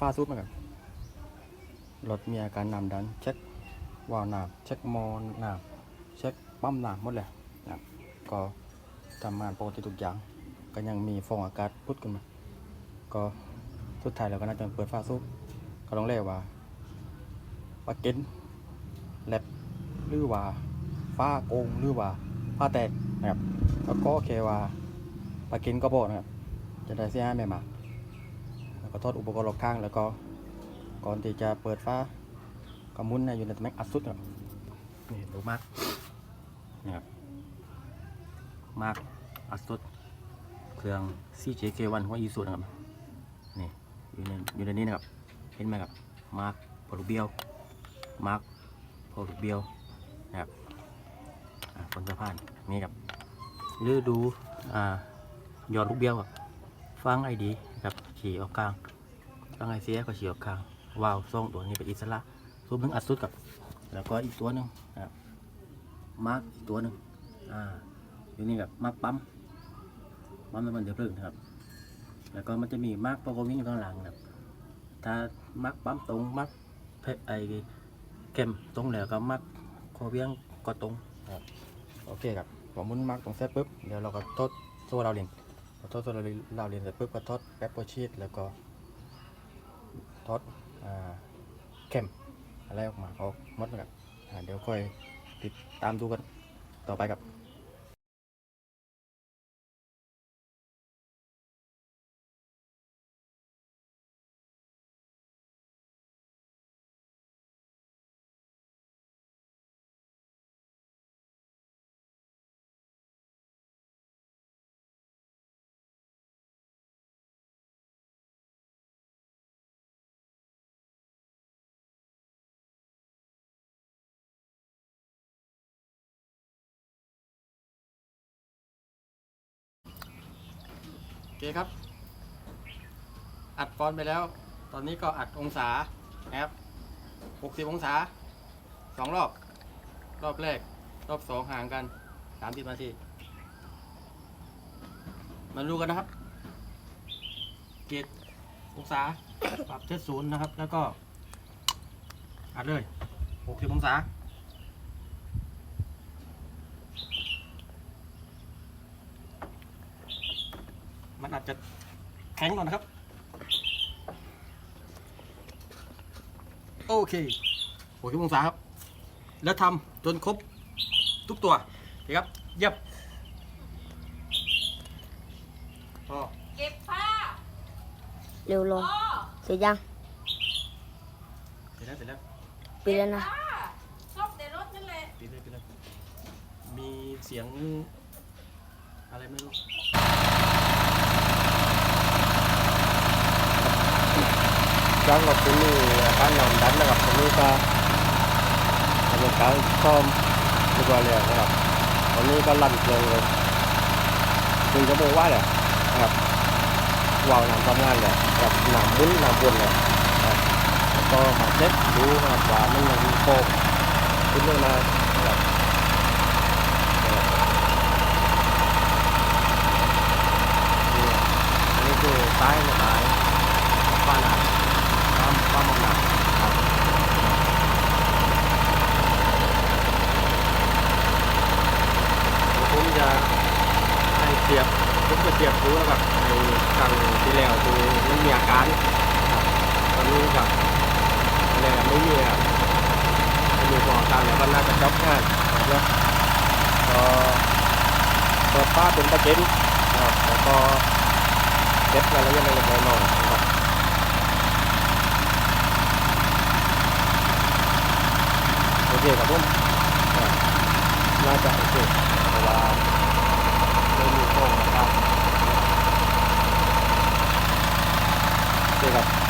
ฟ้าซุปนะครับรถมีอาการน้ำดันเช็ควาล์วน้ำเช็คมอนน้ำเช็คปั๊มน้ำหมดเลยนะครับก็ทำงานปกติทุกอย่าง ก็ยังมีฟองอากาศพุดขึ้นมา ก็สุดท้ายเราก็น่าจะเปิดฟ้าซุปก็ต้องเรียกว่าปลาเก็นแลบหรือว่าฟ้าโกงหรือว่าฟ้าแตกนะครับแล้วก็แค่ว่าปลาเก็นก็บอกนะครับจะได้เสียหายไม่มาก ก็ทอดอุปกรณ์รอบข้างแล้วก็ก่อนที่จะเปิดฟ้าก็มุนนะอยู่ในตำแหน่งอัดสุดครับนี่ดูมากนี่ครับมากอัดสุดเครื่อง CJK1 ของอีสุนะครับนี่อยู่ในอยู่ในนี้นะครับเห็นไหมครับมาร์กพลูเบียวมาร์กพลูเบียวนะครับบนสะพานนี่ครับหรือดูอ่ายอดลูกเบี้ยวครับฟังไอดีครับ ขี่ออกกลางฟังไอเสียก็ขี่ออกกลางวาวส่งตัวนี้เป็นอิสระซูมหนึ่งอัดสุดกับ แล้วก็อีกตัวหนึ่งนะครับมาร์กอีกตัวหนึ่งอ่าอยู่นี่กับมาร์กปั๊มปั๊มน้ำมันเดือดเพลิงนะครับ แล้วก็มันจะมีมาร์กโปรโกวิ่งอยู่ข้างหลังนะครับถ้ามาร์กปั๊มตรงมาร์กเพไอเข้มตรงแล้วก็มาร์กโคเวียงก็ตรงครับโอเคครับพอมุนมาร์กตรงเสร็จปุ๊บเดี๋ยวเราก็ทดโซ่เราเรียน พอทดโซ่เราเรียนเราเรียนเสร็จปุ๊บก็ทอดแป๊บโปรชีสแล้วก็ทอดเข้มอะไรออกมาออกหมดนะครับเดี๋ยวค่อยติดตามดูกันต่อไปกับ เคครับ อัดฟอนต์ไปแล้ว ตอนนี้ก็อัดองศานะครับ 60 องศาสองรอบ รอบแรก รอบสองห่างกัน 30 นาที มาดูกันนะครับ เกตองศา ปรับเจ็ดศูนย์นะครับ แล้วก็ อัดเลย 60 องศา มันอาจจะแข็งหน่อยนะครับ โอเคหกสิบองศาครับ แล้วทำจนครบทุกตัวโอเคครับ เยี่ยมพอเก็บผ้าเร็วลงพ่อเสร็จยังเสร็จแล้วเสร็จแล้วปิดแล้วนะผ้าซ่อมในรถนั่นแหละปิดเลยปิดเลยมีเสียงอะไรไม่รู้ ย้อนกับที่นี่อาการหนอนดันนะครับตรงนี้ก็เป็นการซ่อมเรียบร้อยแล้วนะครับตอนนี้ก็ลั่นเพลิงเลยถึงจะบอกว่าเนี่ยนะครับวาวน้ำทำงานเลยกับน้ำมุ้นน้ำวนเลยนะครับแล้วก็มาเช็คดูนะครับว่ามันยังมีโฟมขึ้นมานะครับนี่อันนี้คือ ซ้ายกับซ้ายบ้านน้ำความความหนักครับผมจะให้เทียบผมจะเทียบดูแล้วกับในครั้งที่แล้วคือมันมีอาการครับตอนนี้กับอะไรอะไม่มีครับไม่มีพออาการแล้วก็น่าจะจบงานนะครับก็เปิดฟ้าเป็นตะเก็นครับแล้วก็ เก็บรายละเอียดเล็กๆน้อยนะครับโอเคครับผมน่าจะโอเคเพราะว่าไม่มีโค้งนะครับโอเคครับ